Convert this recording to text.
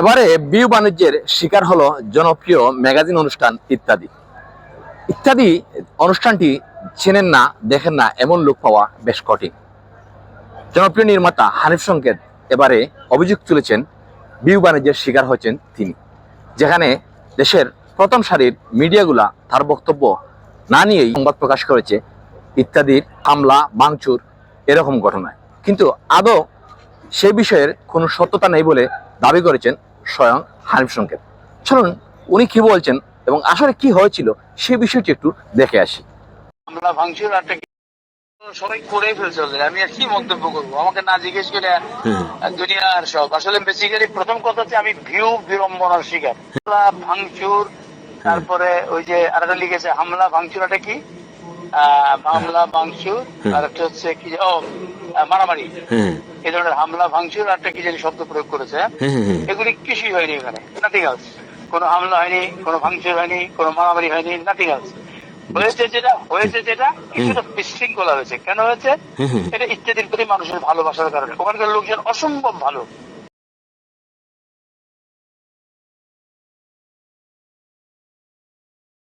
এবারে বিউ বাণিজ্যের শিকার হলো জনপ্রিয় ম্যাগাজিন অনুষ্ঠান ইত্যাদি। ইত্যাদি অনুষ্ঠানটি চেনেন না, দেখেন না, এমন লোক পাওয়া বেশ কঠিন। জনপ্রিয় নির্মাতা হানিফ সংকেত এবারে অভিযোগ তুলেছেন, বিউ বাণিজ্যের শিকার হয়েছেন তিনি। যেখানে দেশের প্রথম সারির মিডিয়াগুলা তার বক্তব্য না নিয়েই সংবাদ প্রকাশ করেছে, ইত্যাদির হামলা, ভাঙচুর, এরকম ঘটনায়। কিন্তু আদৌ সে বিষয়ের কোনো সত্যতা নেই বলে দাবি করেছেন স্বয়ং হানিফ সংকেত। চলুন উনি কি বলছেন এবং আসলে কি হয়েছিল সে বিষয়টি একটু দেখে আসি। আমরা ভাঙচুর একটা সবাই করে ফেলছে আমি আর কি মন্তব্য করব? আমাকে না জিজ্ঞেস করে দুনিয়ার সব। আসলে বেসিক্যালি প্রথম কথা হচ্ছে আমি ভিউ বিড়ম্বনার শিকার। হামলা, ভাঙচুর তারপরে ওই যে আরেকটা লিখেছে হামলা ভাঙচুর একটা কি? আহ, হামলা ভাঙচুর আর একটা হচ্ছে কি যে- ও মারামারি। এই ধরনের হামলা ভাঙচুর আর একটা কি জানি শব্দ প্রয়োগ করেছে। এগুলি কিছুই হয়নি এখানে। নাথিং এলস কোনো হামলা হয়নি কোনো ভাঙচুর হয়নি কোনো মারামারি হয়নি নাথিং এলস হয়েছে যেটা হয়েছে যেটা কিছুটা বিশৃঙ্খলা হয়েছে। কেন হয়েছে? এটা ইত্যাদির প্রতি মানুষের ভালোবাসার কারণে। ওখানকার লোকজন অসম্ভব ভালো।